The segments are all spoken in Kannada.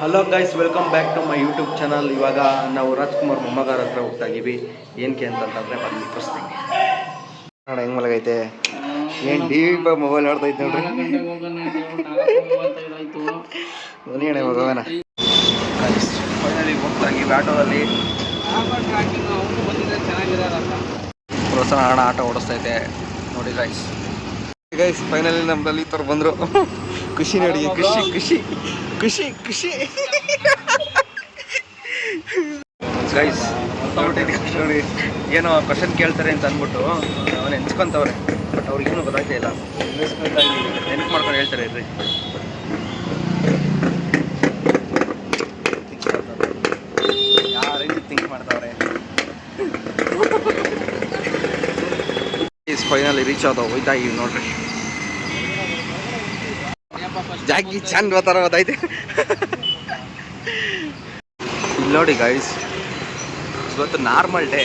Hello guys welcome back to my YouTube channel ಇವಾಗ ನಾವು ರಾಜ್ಕುಮಾರ್ ಮೊಮ್ಮಗಾರ ಹತ್ರ ಹೋಗ್ತಾ ಇದೀವಿ ಏನಕ್ಕೆ ಅಂತಂತಂದ್ರೆ ಬನ್ನಿ, ತೋರಿಸ್ತೀನಿ. ನೋಡ ಹೆಂಗ್ ಮಲಗೈತೆ? ಏನು ಟಿ ವಿ ಮೊಬೈಲ್ ನೋಡ್ತಾ ಇತ್ತು ನೋಡ್ರಿ. ಹೋಗೋಣ. ಫೈನಲಿ ಹೋಗ್ತಾ ಇದ್ದೀವಿ ಆಟೋದಲ್ಲಿ. ಪ್ರೋತ್ಸಾಹ ಹಣ ಆಟ ಓಡಿಸ್ತೈತೆ ನೋಡಿ ಗೈಸ್ ಗೈಸ್ ಫೈನಲಿ ನಮ್ಮಲ್ಲಿ ಈ ಥರ ಬಂದರು. ಖುಷಿ ನೋಡಿ, ಖುಷಿ ಖುಷಿ ಖುಷಿ ಖುಷಿ. ಗೈಸ್ ನೋಡಿ, ಏನೋ ಕ್ವಶನ್ ಕೇಳ್ತಾರೆ ಅಂತ ಅಂದ್ಬಿಟ್ಟು ಅವನು ಎನ್ಸ್ಕೊಂತವ್ರೆ ಬಟ್ ಅವ್ರಿಗೇನು ಗೊತ್ತಾಗ್ತಾ ಇಲ್ಲ. ನೆನಪು ಮಾಡ್ಕೊಂಡು ಹೇಳ್ತಾರೆ ಇಲ್ರಿ ಯಾವ ರೀತಿ ಥಿಂಕ್ ಮಾಡ್ತಾವ್ರೆ? ಫೈನಲಿ ರೀಚ್ ಆದ ಹೋಯ್ತಾ ಇವ್ ನೋಡ್ರಿ. ಜಾಕಿ ಚಂದ ಬರ್ತಾರ ಇಲ್ಲಿ ನೋಡಿ ಗೈಸ್ ಇವತ್ತು ನಾರ್ಮಲ್ ಡೇ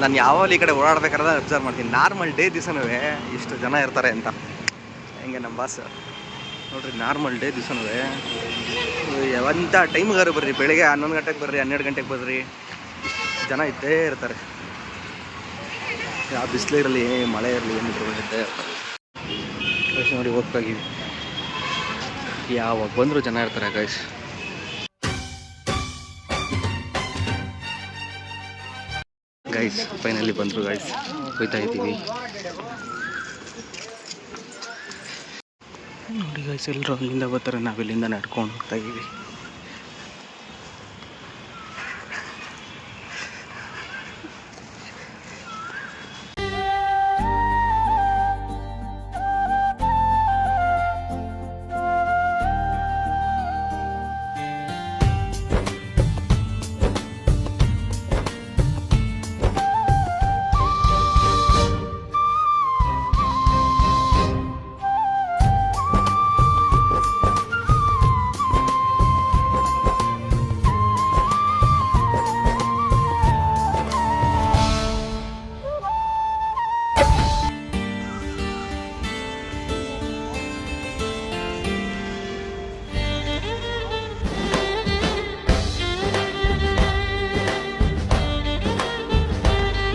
ನಾನು ಯಾವಾಗ ಈ ಕಡೆ ಓಡಾಡ್ಬೇಕಾದ್ರೆ ಅಬ್ಸರ್ವ್ ಮಾಡ್ತೀನಿ. ನಾರ್ಮಲ್ ಡೇ ದಿವಸನೂ ಇಷ್ಟು ಜನ ಇರ್ತಾರೆ ಅಂತ. ಹೆಂಗೆ ನಮ್ಮ ಬಾಸ್ ನೋಡ್ರಿ ನಾರ್ಮಲ್ ಡೇ ದಿವಸನೂ ಯಾವಂಥ ಟೈಮ್ಗಾರು ಬರ್ರಿ. ಬೆಳಿಗ್ಗೆ ಹನ್ನೊಂದು ಗಂಟೆಗೆ ಬರ್ರಿ, ಹನ್ನೆರಡು ಗಂಟೆಗೆ ಬರ್ರಿ. ಜನ ಇದ್ದೇ ಇರ್ತಾರೆ. ಯಾವ ಬಿಸಿಲಿರಲಿ, ಮಳೆ ಇರಲಿ ಬಂದಿದ್ದೆ ಇರ್ತಾರೆ. ನೋಡಿ ಹೋಗ್ತಾಗಿವಿ ಯಾವಾಗ ಬಂದರೂ ಜನ ಇರ್ತಾರೆ ಗೈಸ್ ಗೈಸ್ ಫೈನಲಿ ಬಂದರು ಗೈಸ್ ಹೋಯ್ತಾ ಇದ್ದೀವಿ. ನೋಡಿ ಗೈಸ್ ಎಲ್ಲರೂ ಅಲ್ಲಿಂದ ಬರ್ತಾರೆ. ನಾವು ಇಲ್ಲಿಂದ ನಡ್ಕೊಂಡು ಹೋಗ್ತಾ ಇದ್ದೀವಿ.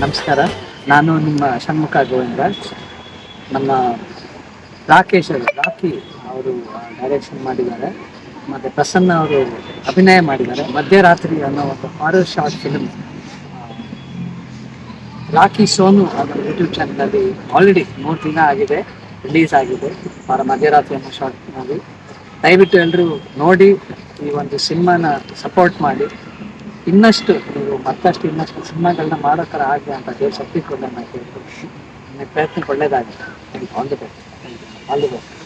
ನಮಸ್ಕಾರ. ನಾನು ನಿಮ್ಮ ಷಣ್ಮುಖ ಗೋವಿಂದ. ನಮ್ಮ ರಾಕೇಶ್ ಅವರು, ರಾಕಿ ಅವರು ಡೈರೆಕ್ಷನ್ ಮಾಡಿದ್ದಾರೆ. ಮತ್ತು ಪ್ರಸನ್ನ ಅವರು ಅಭಿನಯ ಮಾಡಿದ್ದಾರೆ. ಮಧ್ಯರಾತ್ರಿ ಅನ್ನೋ ಒಂದು horror short film Rocky Sonu ಅನ್ನೋ ಯೂಟ್ಯೂಬ್ ಚಾನಲಲ್ಲಿ ಆಲ್ರೆಡಿ ಮೂರು ದಿನ ಆಗಿದೆ ರಿಲೀಸ್ ಆಗಿದೆ. ಅವರ ಮಧ್ಯರಾತ್ರಿ ಅನ್ನೋ ಶಾರ್ಟ್ ಮೂವಿ ದಯವಿಟ್ಟು ಎಲ್ಲರೂ ನೋಡಿ ಈ ಒಂದು ಸಿನಿಮಾನ ಸಪೋರ್ಟ್ ಮಾಡಿ. ಇನ್ನಷ್ಟು ನೀವು ಮತ್ತಷ್ಟು ಇನ್ನಷ್ಟು ಸಿನಿಮಾಗಳನ್ನ ಮಾಡೋ ಥರ ಆಗಲಿ ಅಂತ ದೇವ್ರ ಶಕ್ತಿ ಕೊಡೋಣ the best all the best